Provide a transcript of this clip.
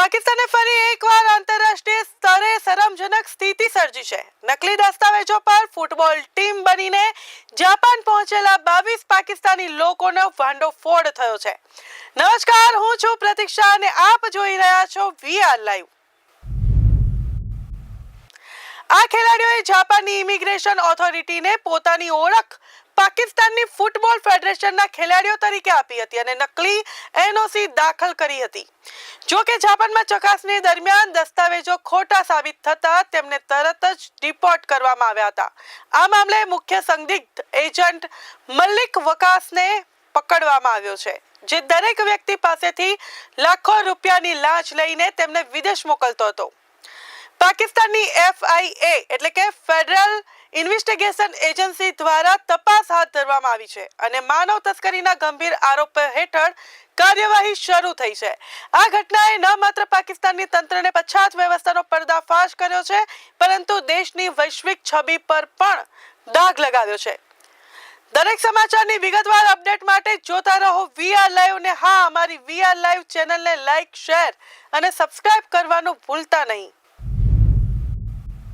પાકિસ્તાને ફરી એકવાર આંતરરાષ્ટ્રીય સ્તરે શરમજનક સ્થિતિ સર્જી છે. નકલી દસ્તાવેજો પર ફૂટબોલ ટીમ બનીને જાપાન પહોંચેલા બાવીસ પાકિસ્તાની લોકોનો વાંડો ફોડ થયો છે. નમસ્કાર, હું છું પ્રતીક્ષા અને આપ જોઈ રહ્યા છો વીઆર લાઈવ આ ખેલાડીઓએ જાપાનની ઇમિગ્રેશન ઓથોરિટીને પોતાની ઓળખ પાકિસ્તાનની ફૂટબોલ ફેડરેશનના ખેલાડીઓ તરીકે આપી હતી અને નકલી એનઓસી દાખલ કરી હતી. જો કે જાપાનમાં ચકાસણી દરમિયાન દસ્તાવેજો ખોટા સાબિત થતા તેમને તરત જ ડિપોર્ટ કરવામાં આવ્યા હતા. આ મામલે મુખ્ય સંદિગ્ધ એજન્ટ મલ્લિક વકાસને પકડવામાં આવ્યો છે, જે દરેક વ્યક્તિ પાસેથી લાખો રૂપિયાની લાંચ લઈને તેમને વિદેશ મોકલતો હતો. પાકિસ્તાનની એફઆઈએ એટલે કે ફેડરલ ઇન્વેસ્ટિગેશન એજન્સી દ્વારા તપાસ હાથ ધરવામાં આવી છે અને માનવ તસ્કરીના ગંભીર આરોપ હેઠળ કાર્યવાહી શરૂ થઈ છે. આ ઘટનાએ ન માત્ર પાકિસ્તાનની તંત્રને પછાત વ્યવસ્થાનો પર્દાફાશ કર્યો છે, પરંતુ દેશની વૈશ્વિક છબી પર પણ દાગ લગાવ્યો છે. દરેક સમાચારની વિગતવાર અપડેટ માટે જોતા રહો વીઆર લાઈવ ને. હા, અમારી વીઆર લાઈવ ચેનલને લાઈક શેર અને સબસ્ક્રાઇબ કરવાનું ભૂલતા નહીં.